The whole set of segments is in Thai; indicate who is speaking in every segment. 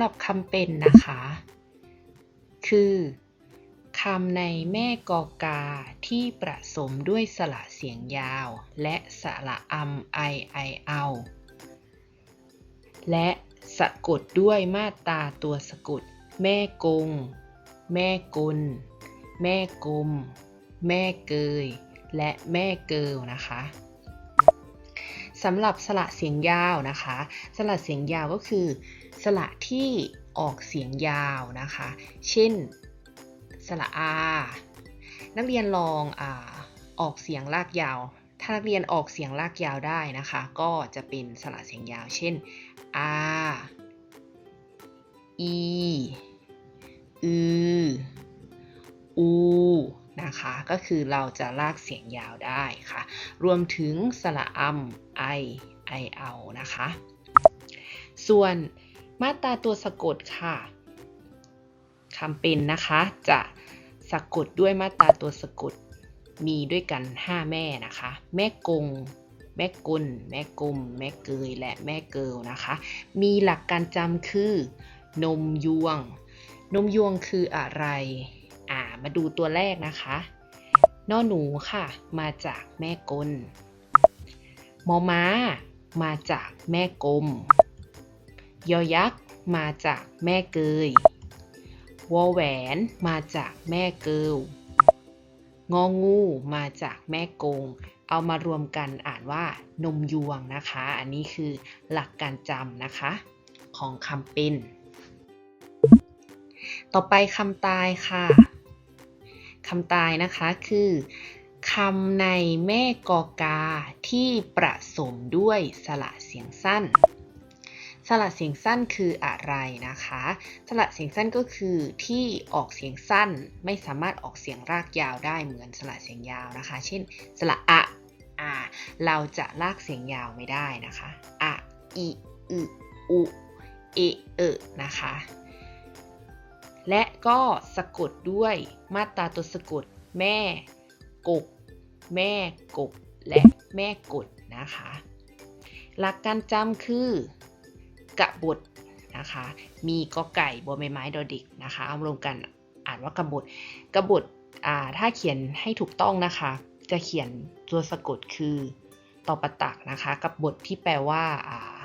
Speaker 1: สำหรับคำเป็นนะคะ คือคำในแม่กอกาที่ประสมด้วยสระเสียงยาว และสระอำไอไอเอาและสะกดด้วยมาตาตัวสะกด แม่กง แม่กุลแม่กลม แม่เกย และแม่เกิลนะคะ สำหรับสระเสียงยาวนะคะ สระเสียงยาวก็คือ สระที่ออกเสียงยาวนะคะ เช่น สระอา นักเรียนลองอออกเสียงลากยาว ถ้านักเรียนออกเสียงลากยาวได้นะคะ ก็จะเป็นสระเสียงยาว เช่น อา อี อือ นะคะ ก็คือเราจะลากเสียงยาวได้ค่ะ รวมถึงสระอำไอไอเอานะคะ ส่วนมาตราตัวสะกดค่ะคำเป็นนะคะจะสะกดด้วยมาตราตัวสะกดมีด้วยกัน 5 แม่นะคะ แม่กง แม่กุลแม่กลมแม่เกย และแม่เกิลนะคะ มีหลักการจำคือ นมยวง นมยวงคืออะไร มาดูตัวแรกนะคะนอหนูค่ะ มาจากแม่กลมอม้า มาจากแม่กลม ยอยักษ์ มาจากแม่เกยวอแหวน มาจากแม่เกิลงองู มาจากแม่กง เอามารวมกันอ่านว่านมยวงนะคะ อันนี้คือหลักการจำนะคะ ของคำเป็น ต่อไปคำตายค่ะ คำตายนะคะคือคำในแม่กอกาที่ประสมด้วยสระเสียงสั้น สระเสียงสั้นคืออะไรนะคะ สระเสียงสั้นก็คือที่ออกเสียงสั้นไม่สามารถออกเสียงรากยาวได้เหมือนสระเสียงยาวนะคะ เช่น สระอะอ่าเราจะลากเสียงยาวไม่ได้นะคะอะอีอึอุเอเอนะคะ และก็สะกดด้วยมาตราตัวสะกด แม่กกแม่กบ และแม่กดนะคะ หลักการจำคือกระบฏนะคะ มีกอไก่บอใบไม้ดอเด็กนะคะเอารวมกันอ่านว่ากระบฏกบฏอ่าถ้าเขียนให้ถูกต้องนะคะ จะเขียนตัวสะกดคือต่อประตักนะคะกับบทที่แปลว่าอ่า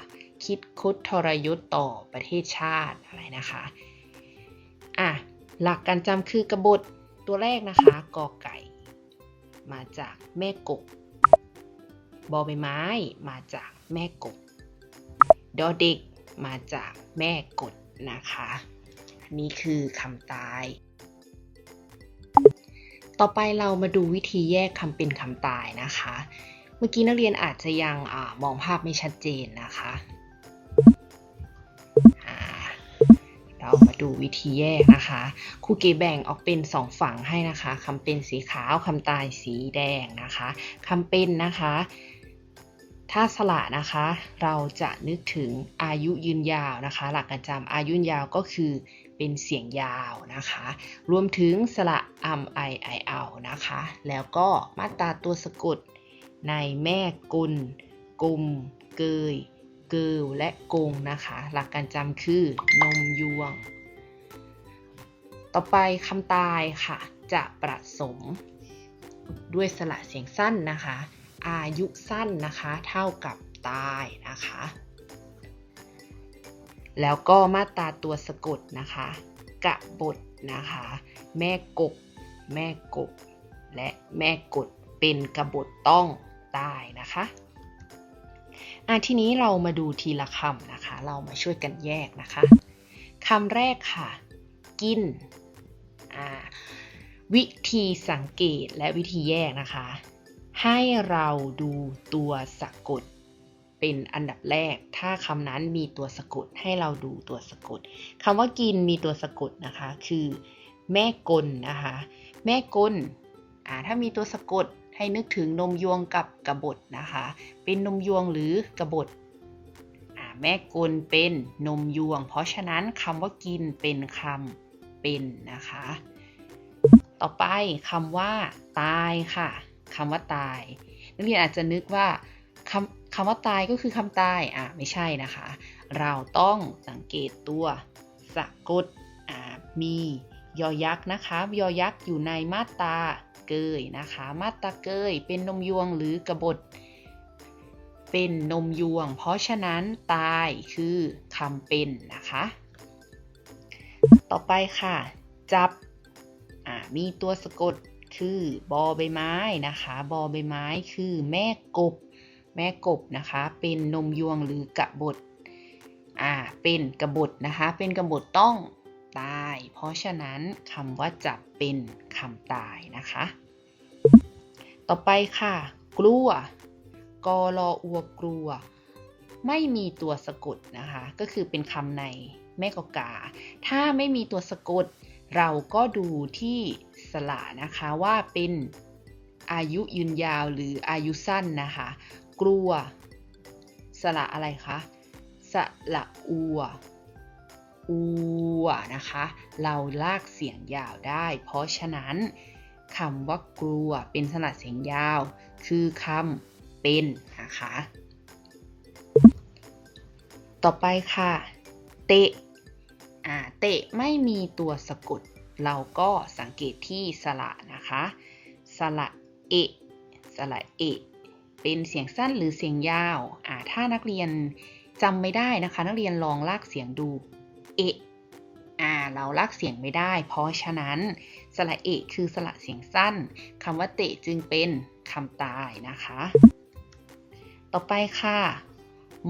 Speaker 1: คิดคุดทรยศต่อประเทศชาติอะไรนะคะ อะหลักการจำคือกระบฏตัวแรกนะคะกอไก่ มาจากแม่กบบอใบไม้มาจากแม่กบดอเด็กมาจากแม่กดนะคะนนี้คือคำตาย ต่อไปเรามาดูวิธีแยกคำเป็นคำตายนะคะ เมื่อกี้นักเรียนอาจจะยังอมองภาพไม่ชัดเจนนะคะ เรามาดูวิธีแยกนะคะครูเกแบ่งออกเป็น 2 ฝั่งให้นะคะคำเป็นสีขาวคำตายสีแดงนะคะคำเป็นนะคะ ถ้าสละนะคะ เราจะนึกถึงอายุยืนยาวนะคะ หลักการจำอายุยืนยาวก็คือเป็นเสียงยาวนะคะ รวมถึงสระอำไอไอเอานะคะ แล้วก็มาตราตัวสะกดในแม่กุลกลมเกย เกิลและกงนะคะ หลักการจำคือนมยวง ต่อไปคำตายค่ะ จะประสม ด้วยสระเสียงสั้นนะคะ อายุสั้นนะคะ เท่ากับตายนะคะ แล้วก็มาตราตัวสะกดนะคะ กะบทนะคะ แม่กก แม่กบและแม่กดเป็นกะบฏต้องตายนะคะ อะทีนี้เรามาดูทีละคำนะคะ เรามาช่วยกันแยกนะคะคำแรกค่ะ กินอ่าวิธีสังเกตและวิธีแยกนะคะ ให้เราดูตัวสะกดเป็นอันดับแรก ถ้าคำนั้นมีตัวสะกดให้เราดูตัวสะกดคำว่ากินมีตัวสะกดนะคะ คือ แม่กลนะคะ แม่กลอ่าถ้ามีตัวสะกด ให้นึกถึงนมยวงกับกระบฏนะคะ เป็นนมยวงหรือกบฏอ่าแม่กลเป็นนมยวง เพราะฉะนั้นคำว่ากินเป็นคำเป็นนะคะ ต่อไปคำว่า ตายค่ะคำว่าตาย นักเรียนอาจจะนึกว่าคำคำว่าตายก็คือคำตายอะไม่ใช่นะคะ เราต้องสังเกตตัวสะกดอ่ามียอยักษ์นะคะ ยอยักษ์อยู่ในมาตรา เกยนะคะ มาตราเกยเป็นนมยวงหรือกระบฏเป็นนมยวง เพราะฉะนั้นตายคือคำเป็นนะคะ ต่อไปค่ะ จับมีตัวสะกดคือบอใบไม้นะคะบอใบไม้คือแม่กบ แม่กบนะคะ เป็นนมยวงหรือกบฏอ่าเป็นกระบฏนะคะ เป็นกระบฏต้อง ตาย เพราะฉะนั้นคำว่าจับเป็นคำตายนะคะ ต่อไปค่ะ กลัวกอรออัวกลัว ไม่มีตัวสะกดนะคะ ก็คือเป็นคำในแม่กอกา ถ้าไม่มีตัวสะกด เราก็ดูที่สระนะคะว่าเป็นอายุยืนยาวหรืออายุสั้นนะคะ กลัว สระอะไรคะสระอัว อัวนะคะ เราลากเสียงยาวได้ เพราะฉะนั้นคำว่ากลัวเป็นสระเสียงยาว คือคำเป็นนะคะ ต่อไปค่ะ เตะอ่าเตะไม่มีตัวสะกด เราก็สังเกตที่สระนะคะ สระเอสระเอเป็นเสียงสั้นหรือเสียงยาวอ่าถ้านักเรียนจำไม่ได้นะคะ นักเรียนลองลากเสียงดู เอะอ่าเราลากเสียงไม่ได้ เพราะฉะนั้น สระเอะคือสระเสียงสั้นคำว่าเตะจึงเป็นคำตายนะคะ ต่อไปค่ะ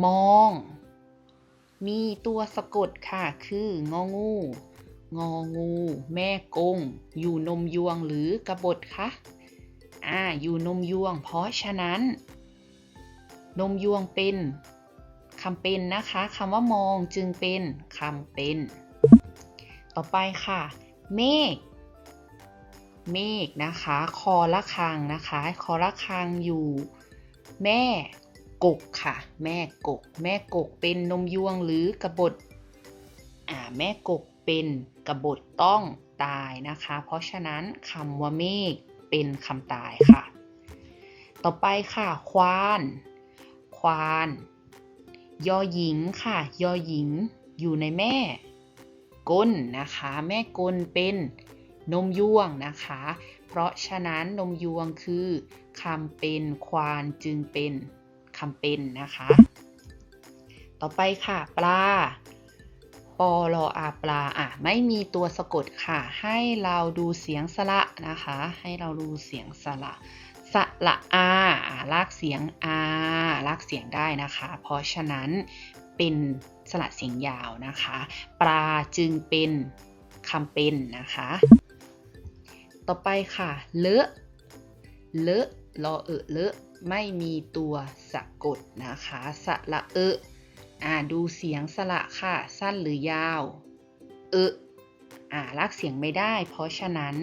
Speaker 1: มอง มีตัวสะกดค่ะ คืององู งองู แม่กง อยู่นมยวงหรือกระบฏคะอ่าอยู่นมยวง เพราะฉะนั้น นมยวงเป็น คำเป็นนะคะคำว่ามองจึงเป็นคำเป็น ต่อไปค่ะ เมฆเมฆนะคะ คอละคังนะคะ คอละคังอยู่ แม่กกค่ะ แม่กก แม่กกเป็นนมยวงหรือกบฏอ่าแม่กกเป็นกระบฏต้องตายนะคะ เพราะฉะนั้นคำว่าเมฆเป็นคำตายค่ะ ต่อไปค่ะ ควาน ควาน ยอหญิงค่ะ ยอหญิงอยู่ในแม่ ก้นนะคะ แม่กลเป็นนมยวงนะคะ เพราะฉะนั้นนมยวงคือคำเป็นควานจึงเป็นคำเป็นนะคะ ต่อไปค่ะ ปลาปอลออาปลาอะไม่มีตัวสะกดค่ะ ให้เราดูเสียงสระนะคะ ให้เราดูเสียงสระ สระอาลากเสียงอาลากเสียงได้นะคะ เพราะฉะนั้นเป็นสระเสียงยาวนะคะ ปลาจึงเป็นคำเป็นนะคะ ต่อไปค่ะ เลอะ เลอะ รอเอะเลอะ ไม่มีตัวสะกดนะคะ สระเอะอ่าดูเสียงสระค่ะ สั้นหรือยาว เอะอ่าลากเสียงไม่ได้ เพราะฉะนั้น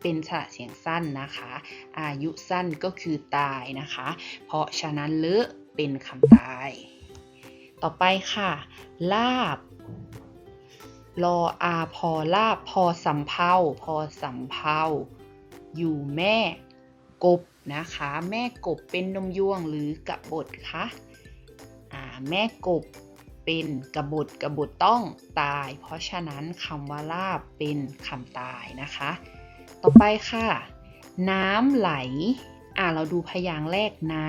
Speaker 1: เป็นสระเสียงสั้นนะคะ อายุสั้นก็คือตายนะคะ เพราะฉะนั้นเลอะเป็นคำตาย ต่อไปค่ะ ลาบรออาพอลาบพอสำเพาพอสำเพาอยู่แม่กบนะคะ แม่กบเป็นนมยวงหรือกระบฏคะอ่าแม่กบเป็นกระบฏกระบฏต้องตาย เพราะฉะนั้นคำว่าลาบเป็นคำตายนะคะ ต่อไปค่ะ น้ำไหล อ่าเราดูพยางค์แรกน้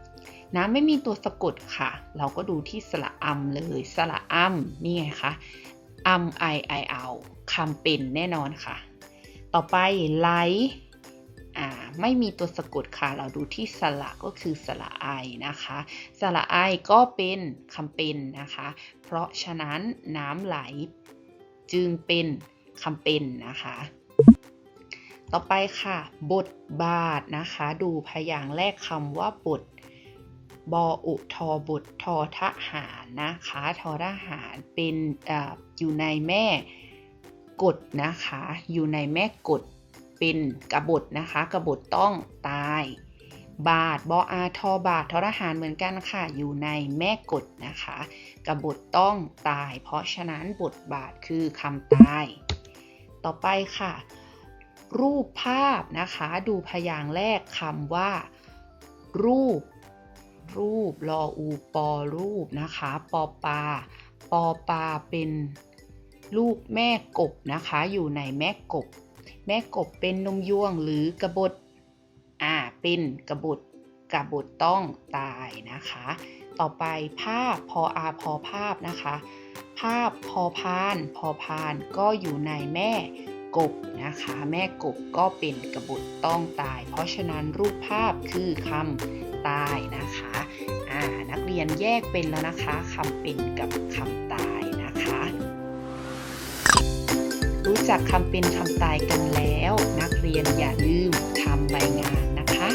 Speaker 1: ำ น้ำไม่มีตัวสะกดค่ะ เราก็ดูที่สระอำเลย สระอำนี่ไงคะอำไอไอเอาคำเป็นแน่นอนค่ะ ต่อไปไหลอ่าไม่มีตัวสะกดค่ะ เราดูที่สระก็คือสระไอนะคะ สระไอก็เป็นคำเป็นนะคะ เพราะฉะนั้นน้ำไหลจึงเป็นคำเป็นนะคะ ต่อไปค่ะ บทบาทนะคะ ดูพยางค์แรกคำว่าบทบออุทอบททอทหารนะคะทอทหารเป็นออยู่ในแม่กฎนะคะ อยู่ในแม่กฎเป็นกบฏนะคะกบฏต้องตาย บาทบออาทอบาททอทหารเหมือนกันค่ะ อยู่ในแม่กฎนะคะกบฏต้องตาย เพราะฉะนั้นบทบาทคือคำตาย ต่อไปค่ะ รูปภาพนะคะ ดูพยางค์แรกคำว่า รูป รูปรออูปอรูปนะคะปอปาปอปาเป็นลูกแม่กบนะคะ อยู่ในแม่กบ แม่กบเป็นนมยวงหรือกระบฏอ่าเป็นกระบฏกระบฏต้องตายนะคะ ต่อไปภาพพออาพอภาพนะคะ ภาพพอพาน พอพานก็อยู่ในแม่ กบนะคะ แม่กบก็เป็นกระบฏต้องตาย เพราะฉะนั้นรูปภาพคือคำตายนะคะอ่านักเรียนแยกเป็นแล้วนะคะคำเป็นกับคำตายนะคะ รู้จักคำเป็นคำตายกันแล้ว นักเรียนอย่าลืมทำใบงานนะคะ